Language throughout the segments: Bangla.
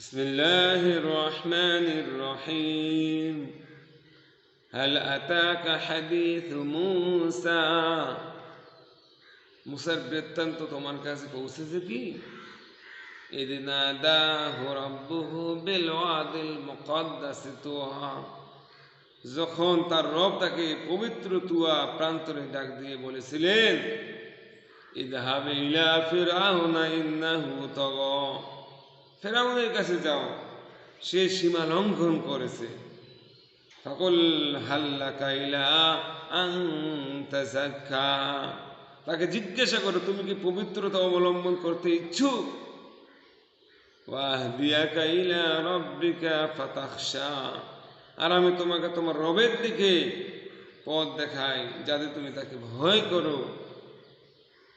بسم الله الرحمن الرحيم هل أتاك حديث موسى মুসার বৃত্তান্ত তোমার কাছে পৌঁছেছে কি إذ ناداه ربه بالواد المقدس طوى যখন তার রব তাকে পবিত্র তুয়া প্রান্তরে ডাক দিয়ে বলেছিলেন ইদহাব ইলা ফিরআউনা ইন্নাহু তাগা ফেরাউনের কাছে যাও। সে সীমা লঙ্ঘন করেছে। সকল হাল্লা কাইলা তাকে জিজ্ঞাসা করো, তুমি কি পবিত্রতা অবলম্বন করতে ইচ্ছুক? কাইলা আর আমি তোমাকে তোমার রবের দিকে পথ দেখাই, যাতে তুমি তাকে ভয় করো।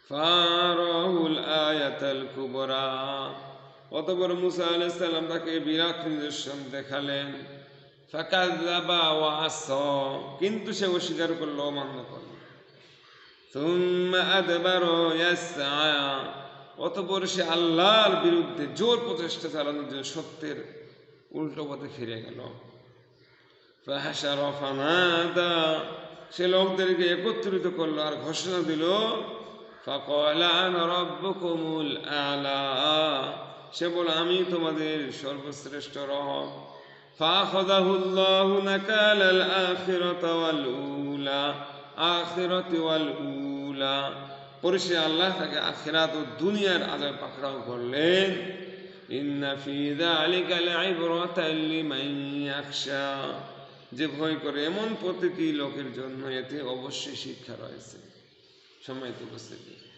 ফারাহুল আয়াতাল কুবরা। অতপর মুসা আলাইহিস সালাম তাকে বিরাট নিদর্শন দেখালেন। ফাকাযাবা ওয়া আসা, কিন্তু সে অস্বীকার করল, অমান্য করল। অতপর সে আল্লাহর বিরুদ্ধে জোর প্রচেষ্টা চালানোর জন্য সত্যের উল্টো পথে ফিরে গেল। সে লোকদেরকে একত্রিত করল আর ঘোষণা দিল, ফাকলা আলা। সে বলে, আমি তোমাদের সর্বশ্রেষ্ঠ পরে সে আল্লাহ তাকে আখিরাত ও দুনিয়ার আজাব পাকড়াও করলেন। যে ভয় করে এমন প্রতিটি লোকের জন্য এতে অবশ্যই শিক্ষা রয়েছে। সম্মানিত উপস্থিতি।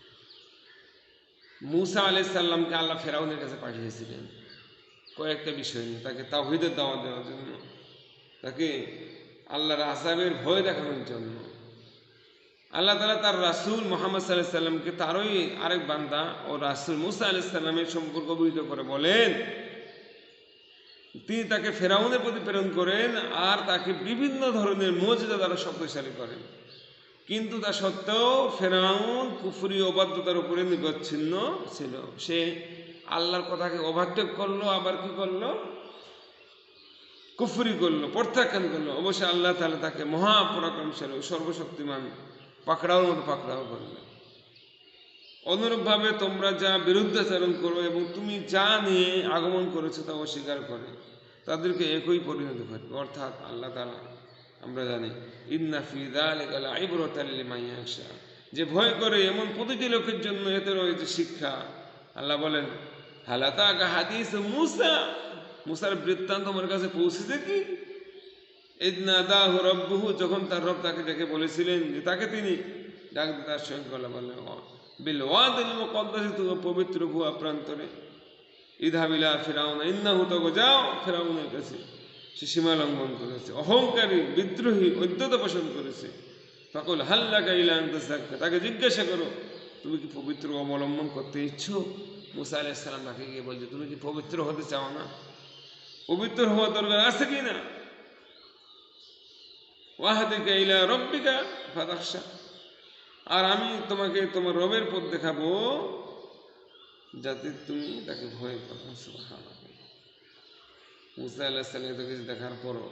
মুসা আলাইহিস সাল্লামকে আল্লাহ ফেরাউনের কাছে পাঠিয়েছিলেন। কয়েকটা বিষয় নিয়ে, তাকে তাওহীদের দাওয়াত দেওয়ার জন্য, তাকে আল্লাহর আসাবের ভয় দেখানোর জন্য। আল্লাহ তালা তার রাসুল মোহাম্মদ সাল্লাহ সাল্লামকে তারই আরেক বান্দা ও রাসুল মুসা আলাহ সাল্লামের সম্পর্ক অবহিত করে বলেন, তিনি তাকে ফেরাউনের প্রতি প্রেরণ করেন আর তাকে বিভিন্ন ধরনের মর্যাদা দ্বারা শক্তিশালী করেন। কিন্তু তা সত্ত্বেও ফেরাউন কুফুরি অবাধ্যতার উপরে নিবচ্ছিন্ন ছিল। সে আল্লাহর কথাকে ওভারটেক করল আবার কি করল? কুফুরি করল প্রত্যাখ্যান করল। অবশ্যই আল্লাহ তাহলে তাকে মহাপরাক্রমশালী সর্বশক্তিমান পাকড়াওর মতো পাকড়াও করবে অনুরূপভাবে তোমরা যা বিরুদ্ধাচরণ করো এবং তুমি যা নিয়ে আগমন করেছ তা অস্বীকার করে তাদেরকে একই পরিণতি ঘটবে অর্থাৎ আল্লাহ তালা আমরা জানি, ইন্না ফিদা আলিকালা আইবরতাল্লি মাইয়াশা যে ভয় করে এমন প্রতিটি লোকের জন্য এতে রয়েছে শিক্ষা। আল্লাহ বলেন হালাতা হাদিস মুসা? মুসার বৃত্তান্ত আমার কাছে পৌঁছেছে কি? রব্বুহু। যখন তার রব তাকে ডেকে বলেছিলেন যে তাকে তিনি ডাক তার সঙ্গে গলা বললেন বিল ওয়াদিল মুকদ্দাসে তুমি পবিত্র ভুয়া প্রান্তরে ইধাবিলা ফেরাউন, ইন্নাহু তগো যাও, ফেরাউনের কাছে। সে সীমা লঙ্ঘন করেছে, অহংকারী, বিদ্রোহী ঐদ্যতা পোষণ করেছে। সকল হাল্লা গাইলা তাকে জিজ্ঞাসা করো, তুমি কি পবিত্র অবলম্বন করতে ইচ্ছুক? মুসা আলাইসালাম তাকে গিয়ে বলছে, তুমি কি পবিত্র হতে চাও না? পবিত্র হওয়া দরকার আছে কি না? ওয়াহাদিকা ইলা রব্বিকা ফাদাকশা আর আমি তোমাকে তোমার রবের পথ দেখাবো, যাতে তুমি তাকে ভয় করো মুসা আল্লাহ সাল্লাম তো কিছু দেখার পরও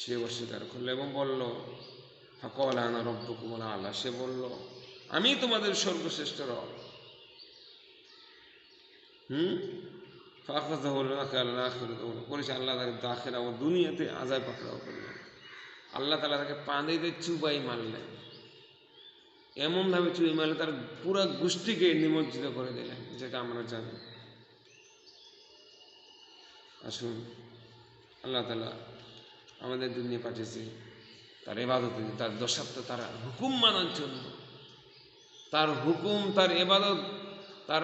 সে অস্বীকার করল এবং বলল, ফকল আনা রব্ব কুমলা আল্লাহ সে বলল, আমি তোমাদের সর্বশ্রেষ্ঠ রব। হুম? ফাঁকা হলো করেছে আল্লাহ তাকে দাখেরা ও দুনিয়াতে আজায় পাকড়াও করলেন আল্লাহ তালা তাকে পানিতে চুবাই মারলেন। এমনভাবে চুই মারলে তার পুরো গোষ্ঠীকে নিমজ্জিত করে দিলেন, যেটা আমরা জানি। আসুন। আল্লাহ তালা আমাদের দুনিয়া পাঠিয়েছে। তার এবাদত তার দশাপ্ত তার হুকুম মানার জন্য। তার হুকুম, তার এবাদত তার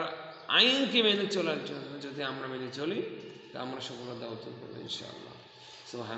আইনকে মেনে চলার জন্য যদি আমরা মেনে চলি, তা আমরা সফলতা অর্জন করব ইনশাআল্লাহ। সুবাহ